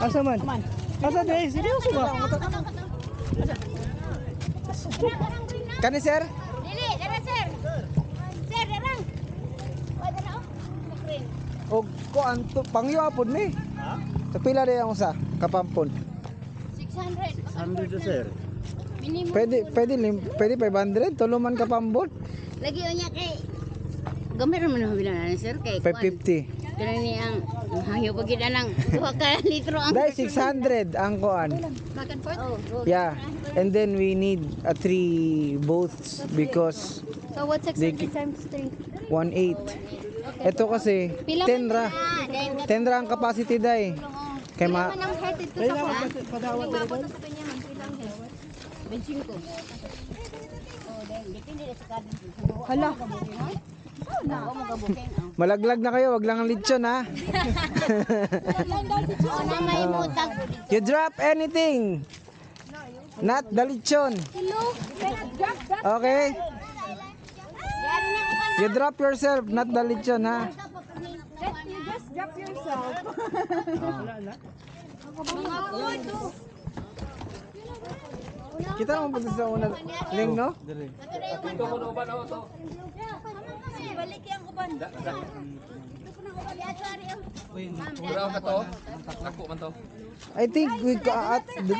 Asa man? Asa di? Seryoso ba? Kani sir? Dili, dara sir. Sir, dara. O, dara oh. Makrin. O ko anto pangyo apod ni. Ha? Sa pila di ang usa kapampon. 600. 100 na sir. Minimum. Pwede pwede lim, pwede 500 tuluman kapambot. Lagi o niya kay Gamay naman ang bilang na sir kay 550. Kaya ni ang hayo pag gid nang duha ka litro ang Dai 600 ang kuan. back and forth. Oh, Yeah. And then we need a three boats because So what's They 600 gi- times 3? 1.8. Ito kasi 10 ra. Ah, 10 ra ang capacity dai. Kay ma ang head ito sa ko. Padawat ko sa kanya man ilang head. 25. Oh, then depende sa kadin. Hala. Na malaglag na kayo, wag lang ang lechon ha. Na. You drop anything. Not the drop. Okay? Na ko You drop yourself, not the lechon ha. You just drop yourself. Kita naman punta sa una. Ling no? Balik yung uban. Mura ka to? Nako man to. I think we go at the,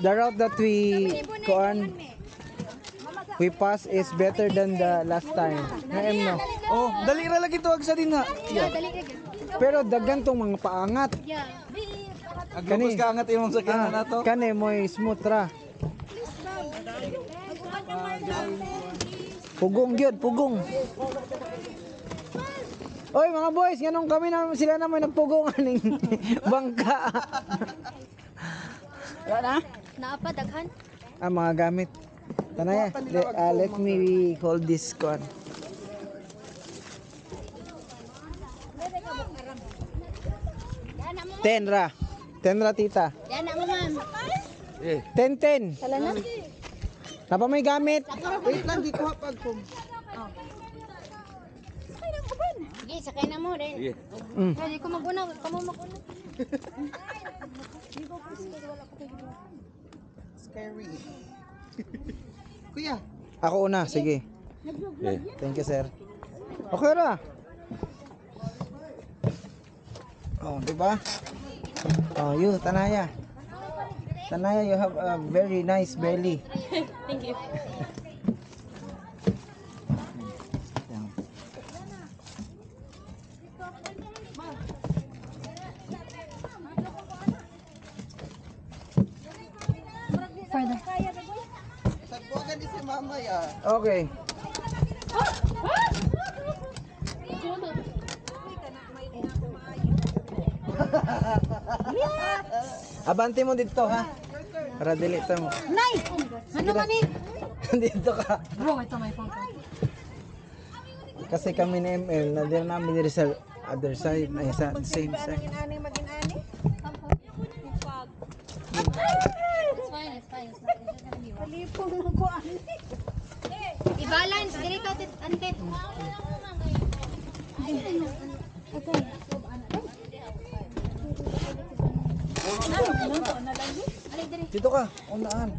the route that we kuan we pass is better than the last time. Na em no. Oh, dali ra lagi tuwag sa din ha. Pero daghan tong mga paangat. Kani ka angat imong sakyanan nato. Kani moy smooth ra. Pugong gyud, pugong. Oy mga boys, ganun kami na sila na may nagpugong aning bangka. Naapa daghan? ang mga gamit. Tanaya, le, ah, let me hold this one. Yan na mo. Ten ra. Ten ra tita. Yan na mo ma'am. Eh, Ten ten. Sala na. Napa may gamit. Wait lang, di ko hapag ko. Sige, sakay na mo rin. sige. Mm. Hindi ko maguna, kamo maguna. Scary. Kuya. Ako una, sige. Eh. Thank you, sir. Okay ra. Oh, di ba? Oh, you, Tanaya. Tanaya, you have a very nice belly. Thank you. Yan. Further. Tagpuagan ni si mama ya. Okay. Abante mo dito ha. Para delete mo. Nay! Ano man eh? dito ka. Bro, ito may phone Kasi kami ni ML, na din namin dito sa other side, ay sa same side. Ani magin ani. It's fine, it's fine. It's not, it's just gonna be rough. Palipong mo ko ani. I-balance, dili ka tit ante. Dito ka, unaan.